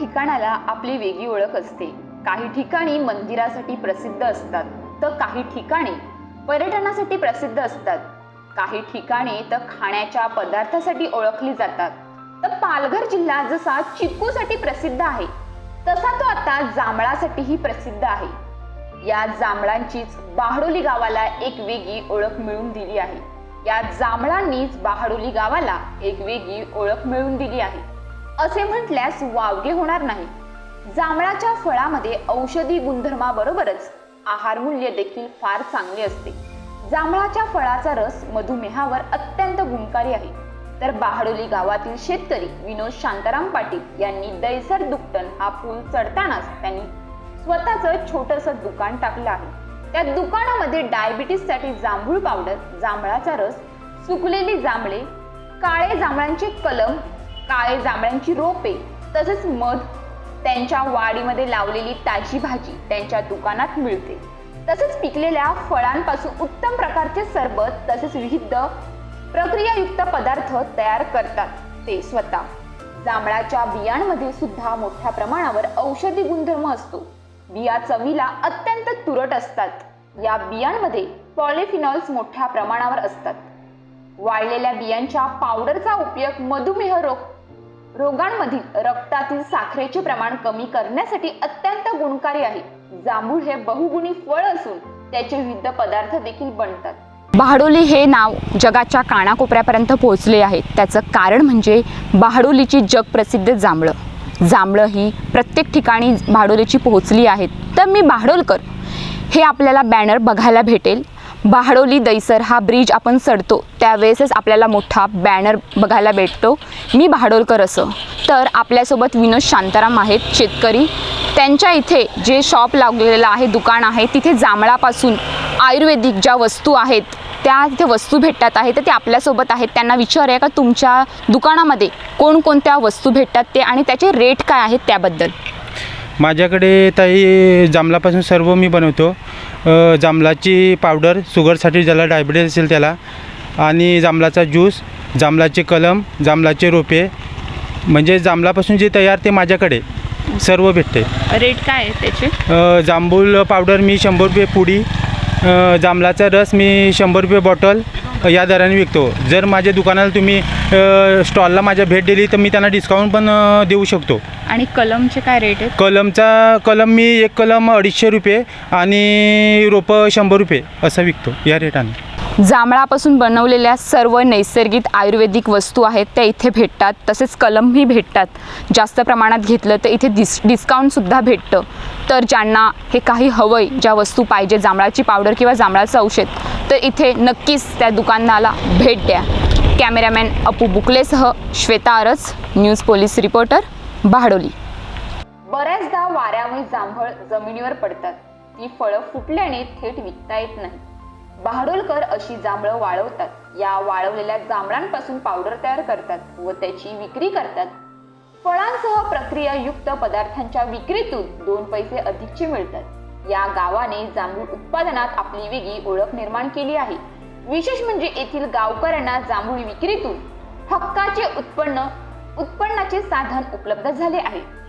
ठिकाणाला आपली वेगळी ओळख असते. काही ठिकाणी मंदिरासाठी प्रसिद्ध असतात तर काही ठिकाणी पर्यटनासाठी प्रसिद्ध असतात. काही ठिकाणी तर खाण्याच्या पदार्थासाठी ओळखली जातात. तर पालघर जिल्हा जसा चिक्कूसाठी प्रसिद्ध आहे तसा तो आता जांभळासाठीही प्रसिद्ध आहे. या जांभळांचीच बाहडोली गावाला एक वेगळी ओळख मिळवून दिली आहे. या जांभळांनीच बाहडोली गावाला एक वेगळी ओळख मिळवून दिली आहे. असे म्हटल्यास वावगे होणार नाही. जांभळाच्या फळामध्ये औषधी गुणधर्माबरोबरच आहार मूल्य देखील फार चांगले असते. जांभळाच्या फळाचा रस मधुमेहावर अत्यंत गुणकारी आहे. तर बहाडोली गावातील शेतकरी विनोद शांताराम पाटील यांनी दैसर दुकटन हा पूल चढतानाच त्यांनी स्वतःचं छोटंसं दुकान टाकलं आहे. त्या दुकानामध्ये डायबिटीससाठी जांभूळ पावडर जांभळाचा रस सुकलेली जांभळे काळे जांभळांचे कलम काळे जांभळांची रोपे तसेच मध त्यांच्या वाडीमध्ये लावलेली ताजी भाजी त्यांच्या दुकानात मिळते. तसेच पिकलेल्या फळांपासून उत्तम प्रकारचे सरबत तसेच विविध प्रक्रियायुक्त पदार्थ तयार करतात ते स्वतः. जांभळाच्या बियांमध्ये सुद्धा मोठ्या प्रमाणावर औषधी गुणधर्म असतो. बिया चवीला अत्यंत तुरट असतात. या बियांमध्ये पॉलिफिनॉल्स मोठ्या प्रमाणावर असतात. वाळलेल्या बियांच्या पावडरचा उपयोग मधुमेह रोग रोगांमधील रक्तातील साखरेचे प्रमाण कमी करण्यासाठी अत्यंत गुणकारी आहे. जांभूळ हे बहुगुणी फळ असून त्याचे विविध पदार्थ देखील बनतात. बहाडोली हे नाव जगाच्या कानाकोपऱ्यापर्यंत पोहोचले आहे. त्याचं कारण म्हणजे बहाडोलीची जगप्रसिद्ध जांभळं. जांभळं ही प्रत्येक ठिकाणी बहाडोलीची पोहोचली आहेत. तर मी बहाडोलकर हे आपल्याला बॅनर बघायला भेटेल. बहाडोली दैसर हा ब्रिज आपण चढतो. त्यावेळेसच आपल्याला मोठा बॅनर बघायला भेटतो. मी बहाडोलकर असं. तर आपल्यासोबत विनोद शांताराम आहेत शेतकरी. त्यांच्या इथे जे शॉप लागलेलं आहे दुकान आहे तिथे जांभळापासून आयुर्वेदिक ज्या वस्तू आहेत त्या तिथे वस्तू भेटतात आहे तर ते आपल्यासोबत आहेत. त्यांना विचारूया का तुमच्या दुकानामध्ये कोणकोणत्या वस्तू भेटतात ते आणि त्याचे रेट काय आहेत त्याबद्दल? माझ्याकडे ताई जांभळापासून सर्व मी बनवतो. जांभळाची पावडर शुगरसाठी ज्याला डायबिटीज असेल त्याला. आणि जांभळाचा ज्यूस जांभळाचे कलम जांभळाचे रोपे. म्हणजे जांभळापासून जे तयार ते माझ्याकडे. सर्व भेटते. रेट काय आहे त्याचे? जांभूळ पावडर मी शंभर रुपये पुडी जांभळाचा रस मी शंभर रुपये बॉटल या दराने विकतो. जर माझ्या दुकानाला तुम्ही स्टॉलला माझ्या भेट दिली तर मी त्यांना डिस्काउंट पण देऊ शकतो. आणि कलमचे काय रेट आहेत? कलमचा कलम मी एक कलम अडीचशे रुपये आणि रोपं शंभर रुपये असं विकतो या रेटाने जांभळापासून बनवलेल्या सर्व नैसर्गिक आयुर्वेदिक वस्तू आहेत त्या इथे भेटतात. तसेच कलमही भेटतात. जास्त प्रमाणात घेतलं तर इथे डिस डिस्काउंटसुद्धा भेटतं. तर ज्यांना हे काही हवं आहे ज्या वस्तू पाहिजे जांभळाची पावडर किंवा जांभळाचं औषध तर इथे नक्कीच त्या दुकानाला भेट द्या. Cameraman Apu बुकलेसह Shweta Aras news police reporter Bahadoli बऱ्याचदा वाऱ्यामुळे जांभळ जमिनीवर पडतात. ती फळं फुटल्याने थेट विकता येत नाही भाडोलकर अशी जांभळं वाळवतात. या वाळवलेल्या जांभळांपासून पावडर तयार करतात व त्याची विक्री करतात. फळांसह प्रक्रियायुक्त पदार्थांच्या विक्रीतून दोन पैसे अधिकचे मिळतात. या गावाने जांभूळ उत्पादनात आपली वेगळी ओळख निर्माण केली आहे. विशेष म्हणजे येथील गावकऱ्यांना जांभूळ विक्रीतून हक्काचे उत्पन्न उत्पन्नाचे साधन उपलब्ध झाले आहे.